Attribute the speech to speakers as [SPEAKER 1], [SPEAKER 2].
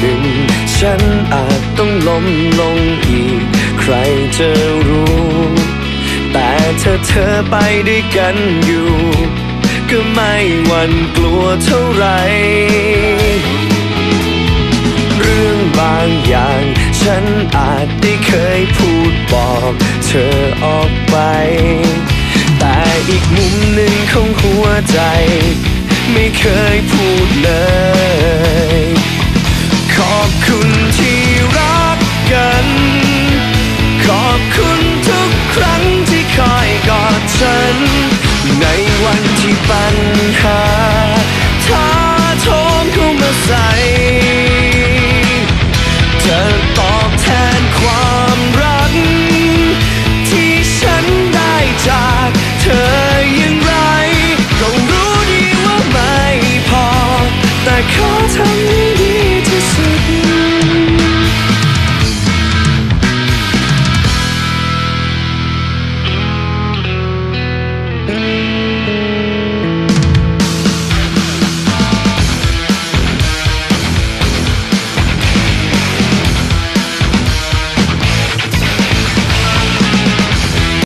[SPEAKER 1] หนึ่ง ฉันอาจต้องล้มลงอีก ใครจะรู้ แต่เธอเธอไปด้วยกันอยู่ ก็ไม่หวั่นกลัวเท่าไหรเรื่องบางอย่าง ฉันอาจได้เคยพูดบอกเธอออกไป แต่อีกมุมหนึ่งของหัวใจ ไม่เคยพูดเลย ปัญหาท้าโทมเข้ามาใส่